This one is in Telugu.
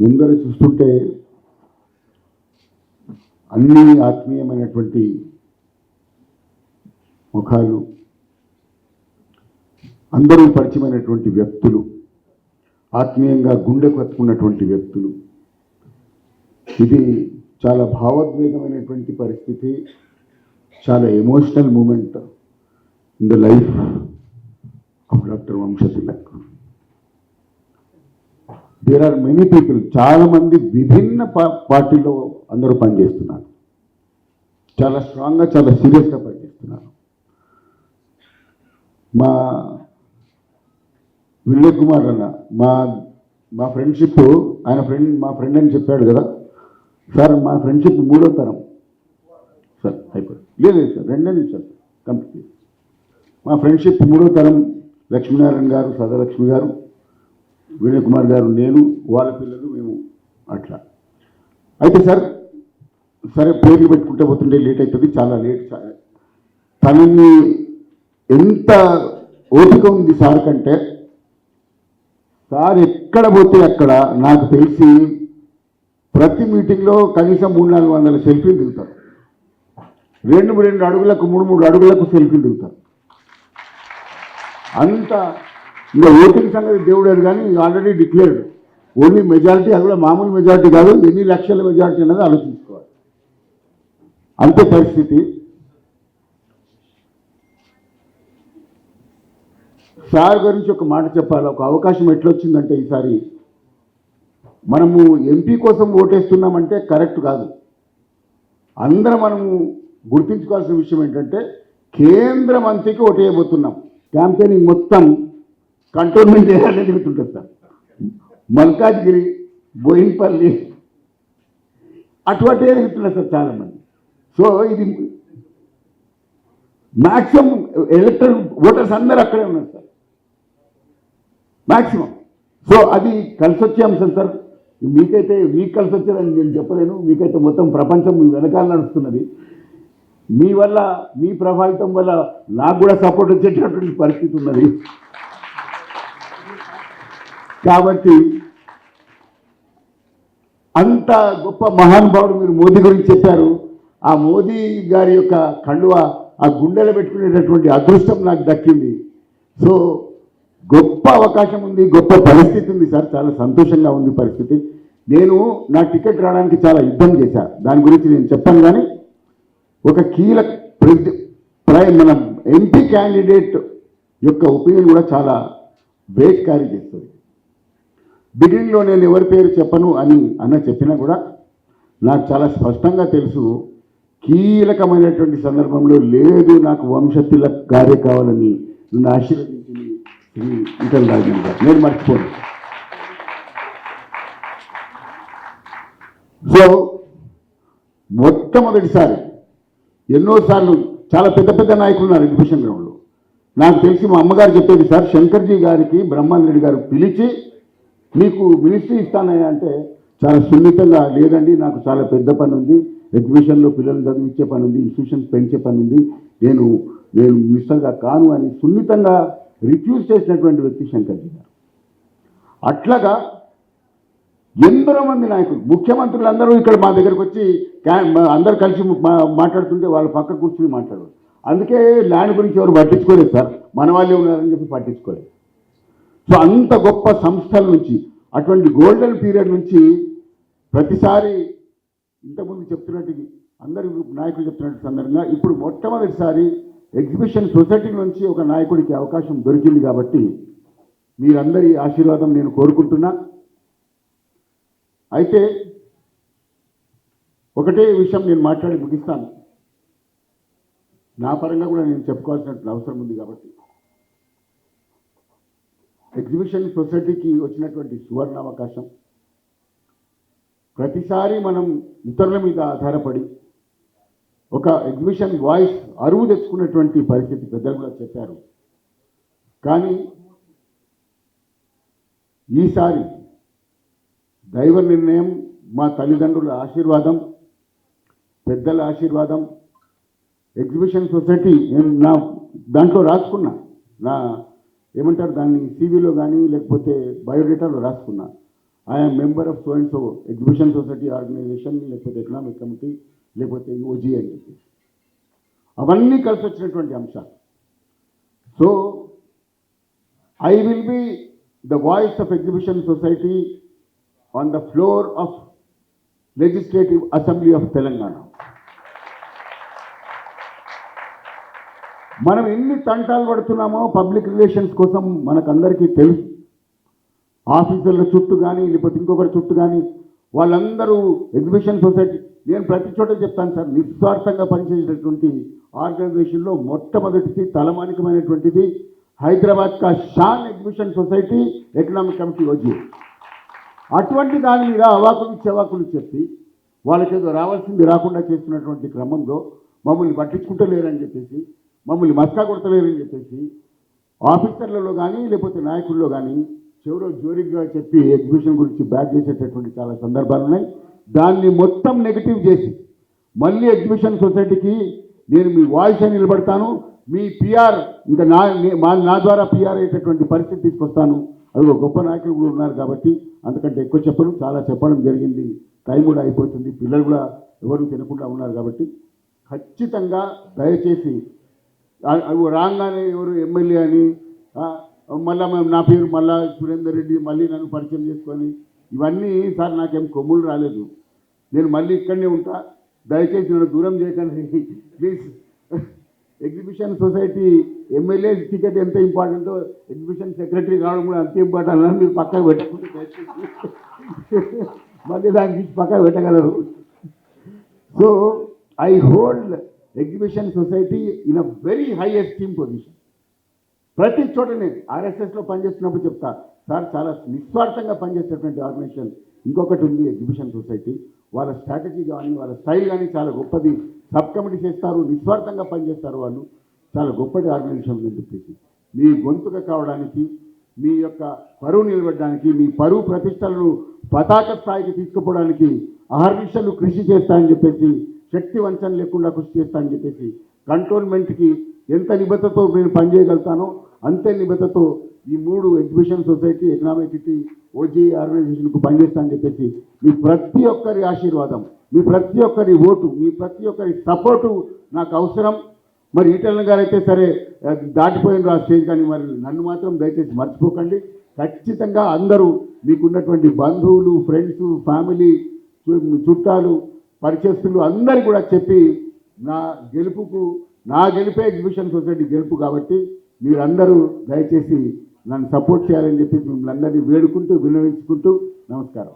ముందర చూస్తుంటే అన్ని ఆత్మీయమైనటువంటి ముఖాలు అందరూ పరిచయమైనటువంటి వ్యక్తులు ఆత్మీయంగా గుండెకు హత్తుకున్నటువంటి వ్యక్తులు. ఇది చాలా భావోద్వేగమైనటువంటి పరిస్థితి చాలా emotional moment in the life of doctor Vamshatilak there are many people చాలామంది విభిన్న పార్టీలో అందరూ పనిచేస్తున్నారు. చాలా స్ట్రాంగ్గా చాలా సీరియస్గా పనిచేస్తున్నారు. మా విల్లే కుమార్ అన్న మా మా ఫ్రెండ్షిప్ ఆయన ఫ్రెండ్ మా ఫ్రెండ్ అని చెప్పాడు కదా. సార్ మా ఫ్రెండ్షిప్ మూడో తరం. సార్ అయిపోయింది. లేదు లేదు సార్ రెండే నిమిషాలు కంప్లీట్ మా ఫ్రెండ్షిప్ మూడో తరం లక్ష్మీనారాయణ గారు సదాలక్ష్మి గారు వినయ్ కుమార్ గారు నేను వాళ్ళ పిల్లలు మేము అట్లా. అయితే సార్ సరే పేర్లు పెట్టుకుంటే పోతుంటే లేట్ అవుతుంది చాలా లేట్ చా- తనని ఎంత ఓపిక ఉంది సార్ కంటే సార్ ఎక్కడ పోతే అక్కడ నాకు తెలిసి ప్రతి మీటింగ్లో కనీసం మూడు నాలుగు వందల సెల్ఫీలు దిగుతారు. రెండు రెండు అడుగులకు మూడు మూడు అడుగులకు సెల్ఫీలు దిగుతారు. అంత ఇంకా ఓటింగ్ సంగతి దేవుడు కానీ ఆల్రెడీ డిక్లేర్డ్ ఓన్లీ మెజారిటీ అది కూడా మామూలు మెజారిటీ కాదు ఎన్ని లక్షల మెజారిటీ అనేది ఆలోచించుకోవాలి. అంతే పరిస్థితి. సార్ గురించి ఒక మాట చెప్పాలి. ఒక అవకాశం ఎట్లొచ్చిందంటే ఈసారి మనము ఎంపీ కోసం ఓటేస్తున్నామంటే కరెక్ట్ కాదు. అందరం మనము గుర్తించుకోవాల్సిన విషయం ఏంటంటే కేంద్ర మంత్రికి ఓటేయబోతున్నాం క్యాంపెయినింగ్ మొత్తం కంటోన్మెంట్ ఏరియాలో తిరుగుతుంటుంది సార్. మల్కాజ్గిరి బోయిన్పల్లి అటువంటివే తిరుగుతున్నారు సార్ చాలామంది. సో ఇది మ్యాక్సిమం ఎలక్ట్రల్ ఓటర్స్ అందరూ అక్కడే ఉన్నారు సార్. మ్యాక్సిమం సో అది కలిసి వచ్చే అంశం సార్. మీకైతే మీకు కలిసి వచ్చేదని నేను చెప్పలేను. మీకైతే మొత్తం ప్రపంచం మీ వెనకాల నడుస్తున్నది. మీ వల్ల మీ ప్రభావితం వల్ల నాకు కూడా సపోర్ట్ వచ్చేటటువంటి పరిస్థితి ఉన్నది. కాబట్టి అంత గొప్ప మహానుభావుడు మీరు మోదీ గురించి చెప్పారు. ఆ మోదీ గారి యొక్క కండువ ఆ గుండెలో పెట్టుకునేటటువంటి అదృష్టం నాకు దక్కింది. సో గొప్ప అవకాశం ఉంది గొప్ప పరిస్థితి ఉంది సార్. చాలా సంతోషంగా ఉంది పరిస్థితి. నేను నా టికెట్ రావడానికి చాలా యుద్ధం చేశా. దాని గురించి నేను చెప్పాను కానీ ఒక కీలక ప్రై మన ఎంపీ క్యాండిడేట్ యొక్క ఒపీనియన్ కూడా చాలా బ్రేక్ క్యారీ చేస్తుంది. బిగినింగ్లో నేను ఎవరి పేరు చెప్పను అని అన్న చెప్పినా కూడా నాకు చాలా స్పష్టంగా తెలుసు కీలకమైనటువంటి సందర్భంలో లేదు నాకు వంశతిల కార్య కావాలని నన్ను ఆశీర్వదించింది శ్రీ ఈటల రాజేంద్ర గారు. నేను మర్చిపోను. సో మొట్టమొదటిసారి ఎన్నోసార్లు చాలా పెద్ద పెద్ద నాయకులు ఉన్నారు ఎగ్జిబిషన్ గ్రౌండ్లో. నాకు తెలిసి మా అమ్మగారు చెప్పేది సార్ శంకర్జీ గారికి బ్రహ్మాందరెడ్డి గారు పిలిచి మీకు మినిస్ట్రీ ఇస్తానయ్యా అంటే చాలా సున్నితంగా లేదండి నాకు చాలా పెద్ద పని ఉంది ఎగ్జిబిషన్లో పిల్లలు చదివించే పని ఉంది ఇన్స్టిట్యూషన్స్ పెంచే పని ఉంది నేను నేను మినిస్టర్గా కాను అని సున్నితంగా రిఫ్యూజ్ చేసినటువంటి వ్యక్తి శంకర్జీ గారు. అట్లాగా ఎందరో మంది నాయకులు ముఖ్యమంత్రులు అందరూ ఇక్కడ మా దగ్గరకు వచ్చి క్యా- అందరు కలిసి మా- మాట్లాడుతుంటే వాళ్ళు పక్క కూర్చుని మాట్లాడవచ్చు. అందుకే ల్యాండ్ గురించి ఎవరు పట్టించుకోలేదు సార్. మన వాళ్ళే ఉన్నారని చెప్పి పట్టించుకోలేదు. సో అంత గొప్ప సంస్థల నుంచి అటువంటి గోల్డెన్ పీరియడ్ నుంచి ప్రతిసారి ఇంతకుముందు చెప్తున్నట్టు అందరి నాయకులు చెప్తున్నట్టు సందర్భంగా ఇప్పుడు మొట్టమొదటిసారి ఎగ్జిబిషన్ సొసైటీ నుంచి ఒక నాయకుడికి అవకాశం దొరికింది కాబట్టి మీరందరి ఆశీర్వాదం నేను కోరుకుంటున్నా. అయితే ఒకటే విషయం నేను మాట్లాడి ముగిస్తాను. నా పరంగా కూడా నేను చెప్పుకోవాల్సిన అవసరం ఉంది కాబట్టి. ఎగ్జిబిషన్ సొసైటీకి వచ్చినటువంటి సువర్ణ అవకాశం ప్రతిసారి మనం ఇతరుల మీద ఆధారపడి ఒక ఎగ్జిబిషన్ వాయిస్ అరువు తెచ్చుకున్నటువంటి పరిస్థితి పెద్దలు కూడా చెప్పారు. కానీ ఈసారి దైవ నిర్ణయం మా తల్లిదండ్రుల ఆశీర్వాదం పెద్దల ఆశీర్వాదం ఎగ్జిబిషన్ సొసైటీ నేను నా దాంట్లో రాసుకున్నా. నా ఏమంటారు దాన్ని సీవీలో కానీ లేకపోతే బయోడేటాలో రాసుకున్నా. I'm member of so and so exhibition society organisation లేకపోతే ఎకనామిక్ కమిటీ లేకపోతే ఓజీ అని చెప్పేసి. అవన్నీ కలిసి వచ్చినటువంటి అంశాలు. So I will be the voice of exhibition society on the floor of legislative assembly of Telangana మనం ఎన్ని తంటాలు పడుతున్నామో పబ్లిక్ రిలేషన్స్ కోసం మనకందరికీ తెలుసు. ఆఫీసర్ల చుట్టూ కానీ లేకపోతే ఇంకొకరి చుట్టూ కానీ వాళ్ళందరూ ఎగ్జిబిషన్ సొసైటీ నేను ప్రతి చోట చెప్తాను సార్ నిస్వార్థంగా పనిచేసేటటువంటి ఆర్గనైజేషన్లో మొట్టమొదటిది తలమానికమైనటువంటిది హైదరాబాద్ కా షాన్ ఎగ్జిబిషన్ సొసైటీ ఎకనామిక్ కమిటీ వచ్చి అటువంటి దాని మీద అవాకులు చెవాకులు చెప్పి వాళ్ళకేదో రావాల్సింది రాకుండా చేస్తున్నటువంటి క్రమంలో మమ్మల్ని పట్టించుకుంటలేరని చెప్పేసి మమ్మల్ని మస్కా కొడతలేరని చెప్పేసి ఆఫీసర్లలో కానీ లేకపోతే నాయకుల్లో కానీ చివరో జోరిగ్గా చెప్పి ఎగ్జిబిషన్ గురించి బ్యాక్ చేసేటటువంటి చాలా సందర్భాలు ఉన్నాయి. దాన్ని మొత్తం నెగిటివ్ చేసి మళ్ళీ ఎగ్జిబిషన్ సొసైటీకి నేను మీ వాయిస్ అని నిలబడతాను. మీ పిఆర్ ఇంకా నా మా నా ద్వారా పిఆర్ అయ్యేటటువంటి పరిస్థితి తీసుకొస్తాను. అది ఒక గొప్ప నాయకులు కూడా ఉన్నారు కాబట్టి అంతకంటే ఎక్కువ చెప్పను. చాలా చెప్పడం జరిగింది. టైం కూడా అయిపోతుంది. పిల్లలు కూడా ఎవరు తినకుండా ఉన్నారు కాబట్టి ఖచ్చితంగా దయచేసి రాగానే ఎవరు ఎమ్మెల్యే అని మళ్ళీ మేము నా పేరు మళ్ళా సురేందర్ రెడ్డి మళ్ళీ నన్ను పరిచయం చేసుకొని ఇవన్నీ సార్ నాకేం కొమ్ములు రాలేదు. నేను మళ్ళీ ఇక్కడనే ఉంటా. దయచేసి నన్ను దూరం చేయకండి. Please exhibition society MLA ticket ఎంత ఇంపార్టెంటో ఎగ్జిబిషన్ సెక్రటరీ కావడం కూడా అంతే ఇంపార్టెంట్ అని మీరు పక్కకు పెట్టుకుంటే దయచేసి. మళ్ళీ దానికి పక్కకు పెట్టగలరు. So I hold exhibition society in a very high esteem position. ప్రతి చోట నేను ఆర్ఎస్ఎస్లో పనిచేస్తున్నప్పుడు చెప్తా సార్ చాలా నిస్వార్థంగా పనిచేసేటువంటి ఆర్గనైజేషన్ ఇంకొకటి ఉంది ఎగ్జిబిషన్ సొసైటీ. వాళ్ళ స్ట్రాటజీ కానీ వాళ్ళ స్టైల్ కానీ చాలా గొప్పది. సబ్ కమిటీ చేస్తారు నిస్వార్థంగా పనిచేస్తారు వాళ్ళు. చాలా గొప్పటి ఆర్గనైజేషన్ అని చెప్పేసి. మీ గొంతుక కావడానికి మీ యొక్క పరువు నిలబడడానికి మీ పరువు ప్రతిష్టలను పతాక స్థాయికి తీసుకుపోవడానికి అహర్నిశలు కృషి చేస్తాయని చెప్పేసి శక్తి వంచన లేకుండా కృషి చేస్తానని చెప్పేసి కంటోన్మెంట్కి ఎంత నిబద్ధతో నేను పనిచేయగలుగుతానో అంతే నిబద్ధతో ఈ మూడు exhibition society economic city OG ఆర్గనైజేషన్కు పనిచేస్తానని చెప్పేసి మీ ప్రతి ఒక్కరి ఆశీర్వాదం మీ ప్రతి ఒక్కరి ఓటు మీ ప్రతి ఒక్కరి సపోర్టు నాకు అవసరం. మరి ఈటల గారు అయితే సరే ఆ, దాటిపోయిన ఆ స్టేజ్ కానీ మరి నన్ను మాత్రం దయచేసి మర్చిపోకండి. ఖచ్చితంగా అందరూ మీకున్నటువంటి బంధువులు ఫ్రెండ్స్ ఫ్యామిలీ చుట్టాలు పరిచయస్తులు అందరు కూడా చెప్పి నా గెలుపుకు నా గెలిపే ఎగ్జిబిషన్ సొసైటీ గెలుపు కాబట్టి మీరందరూ దయచేసి నన్ను సపోర్ట్ చేయాలని చెప్పి మిమ్మల్ని అందరినీ వేడుకుంటూ వినియోగించుకుంటూ నమస్కారం.